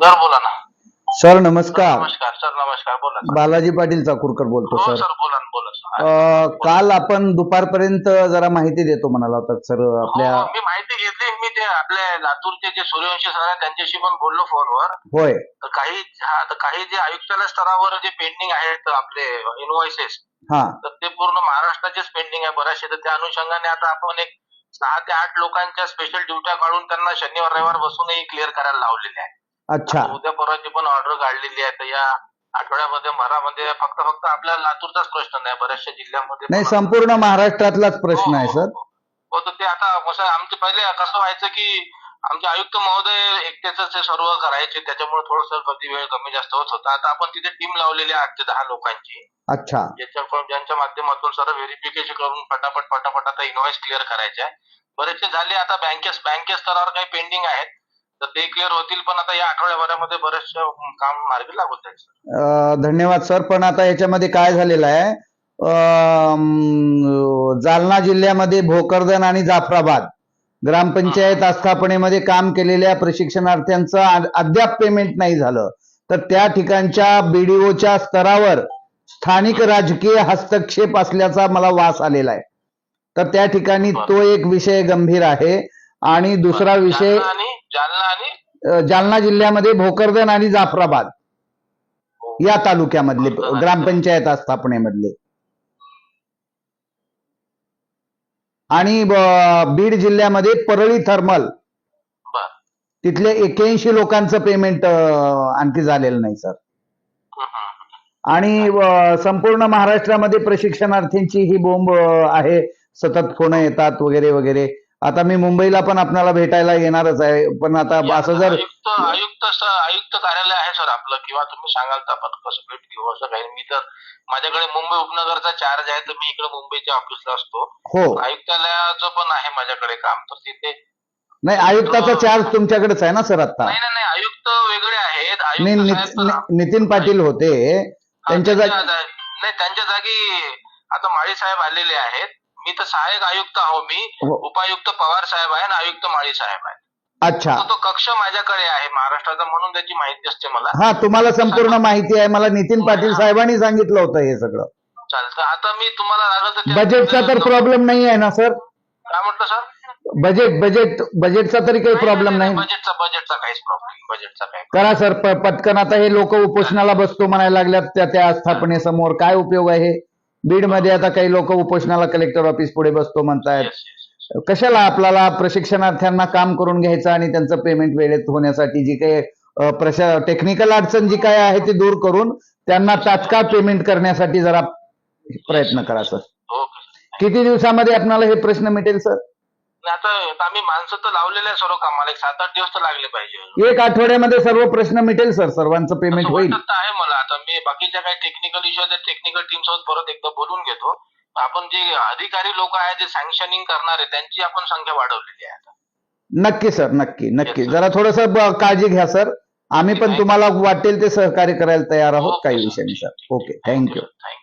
Sir बोला ना. Sir नमस्कार. नमस्कार सर नमस्कार. बोला सर. बालाजी पाटील चाकूरकर बोलतो हो सर. सर बोला ना बोला सर. अं, काल आपण दुपारपर्यंत जरा माहिती देतो म्हणाला होता सर आपल्या हो, मी माहिती घेतली. मी ते आपले लातूरचे जे सूर्यवंशी सर आहेत त्यांच्याशी पण बोललो फोनवर. होय. तर काही हा तर काही जे आयुक्तालय स्तरावर जे पेंडिंग आहेत आपले इनव्हॉइसेस हा. तर ते पूर्ण महाराष्ट्राचेच पेंडिंग आहे बऱ्याचशे. तर त्या अनुषंगाने आता आपण एक सहा ते आठ लोकांच्या स्पेशल ड्युट्या काढून त्यांना शनिवार रविवार बसूनही क्लिअर करायला लावलेले आहे अच्छा. उद्या परवाची पण ऑर्डर काढलेली आहे. तर या आठवड्यामध्ये भरामध्ये फक्त फक्त आपल्या लातूरचाच प्रश्न नाही बऱ्याचशा जिल्ह्यामध्ये नाही पण- संपूर्ण महाराष्ट्रातलाच प्रश्न आहे हो, सर. हो, हो. हो तर ते आता कसं आमचे पहिले कसं व्हायचं की आमचे आयुक्त महोदय एकटेच ते सर्व करायचे. त्याच्यामुळे थोडस कधी वेळ कमी जास्त होत होता. आता आपण तिथे टीम लावलेली आहे आठ ते दहा लोकांची. अच्छा. ज्याच्या ज्यांच्या माध्यमातून सर्व व्हेरिफिकेशन करून फटाफट फटाफट आता इनव्हॉइस क्लिअर करायचे आहे. बरेचसे झाले आता बँके बँके स्तरावर काही पेंडिंग आहेत. तर ते क्लिअर होतील पण आता या आठवड्याभरामध्ये बरेचसे काम मार्गी सर अं, धन्यवाद सर पण आता याच्यामध्ये काय झालेलं आहे? अं, जालना जिल्ह्यामध्ये भोकरदन आणि जाफराबाद ग्रामपंचायत आस्थापनेमध्ये काम केलेल्या प्रशिक्षणार्थ्यांचं आ- अद्याप पेमेंट नाही झालं. तर त्या ठिकाणच्या बीडीओच्या स्तरावर स्थानिक राजकीय हस्तक्षेप असल्याचा मला वास आलेला आहे. तर त्या ठिकाणी तो एक विषय गंभीर आहे. आणि दुसरा विषय जालना आणि जालना आणि अ, जालना जिल्ह्यामध्ये भोकरदन आणि जाफराबाद. या तालुक्यामधले ग्रामपंचायत आस्थापनेमधले. आणि ब- बीड जिल्ह्यामध्ये परळी थर्मल. बर. तिथले एक्याऐंशी लोकांचं पेमेंट आणखी झालेलं नाही सर. आणि अ, संपूर्ण महाराष्ट्रामध्ये प्रशिक्षणार्थींची ही बोंब अ, आहे. सतत फोन येतात वगैरे वगैरे. आता मी मुंबईला पण आपल्याला भेटायला येणारच आहे. पण आता असं जर आयुक्त आयुक्त आयुक्त कार्यालय आहे सर आपलं किंवा तुम्ही सांगाल तर आपण कसं भेट घेऊ असं काही मी तर माझ्याकडे मुंबई उपनगरचा चार्ज आहे तर मी इकडे मुंबईच्या ऑफिसला असतो. हो. आयुक्तालयाचं पण आहे माझ्याकडे काम तर तिथे नाही आयुक्ताचा चार्ज तुमच्याकडेच आहे ना सर आता? नाही नाही नाही आयुक्त वेगळे आहेत. नितीन पाटील होते. त्यांच्या जागी नाही त्यांच्या जागी आता माळी साहेब आलेले आहेत. मी तर सहाय्यक आयुक्त आहो मी. हो. उपायुक्त पवार साहेब आहे आणि आयुक्त माळी साहेब आहे. अच्छा. तो तो कक्ष माझ्याकडे आहे महाराष्ट्राचा म्हणून त्याची माहिती असते मला. हा तुम्हाला संपूर्ण माहिती आहे. मला नितीन पाटील साहेबांनी सांगितलं होतं हे सगळं. चालतं. आता मी तुम्हाला लागलं तर त्या- बजेटचा तर प्रॉब्लेम नाही आहे ना सर काय म्हटलं सर बजेट बजेट बजेटचा तरी काही प्रॉब्लेम नाही बजेटचा बजेटचा काहीच प्रॉब्लेम बजेटचा काही करा सर प- पटकन. आता हे लोक उपोषणाला बसतो म्हणायला लागल्यात त्या त्या स्थापनेसमोर. काय उपयोग आहे बीडमध्ये आता काही लोक उपोषणाला कलेक्टर ऑफिस पुढे बसतो म्हणतायत. कशाला आपल्याला प्रशिक्षणार्थ्यांना काम करून घ्यायचं आणि त्यांचं पेमेंट वेळेत होण्यासाठी जी काही प्रशा टेक्निकल अडचण जी काय आहे ती दूर करून त्यांना तात्काळ पेमेंट करण्यासाठी जरा प्रयत्न करा सर. ओके किती दिवसामध्ये आपल्याला हे प्रश्न मिटेल सर? आता आम्ही माणसं तर लावलेले आहे सर्व कामाला एक सात आठ दिवस तर लागले पाहिजे. एक आठवड्यामध्ये सर्व प्रश्न मिटेल सर. सर्वांचं पेमेंट होईल. आता मी बाकीच्या काही टेक्निकल इश्यू आहेत टेक्निकल टीम सोबत परत एकदा बोलून घेतो. आपण जे अधिकारी लोक आहेत जे सँक्शनिंग करणारे त्यांची आपण संख्या वाढवलेली आहे आता. नक्की सर नक्की नक्की. जरा थोडस काळजी घ्या सर. आम्ही पण. तुम्हाला वाटेल ते सहकार्य करायला तयार आहोत काही. विषय नाही सर. Okay thank you thank you.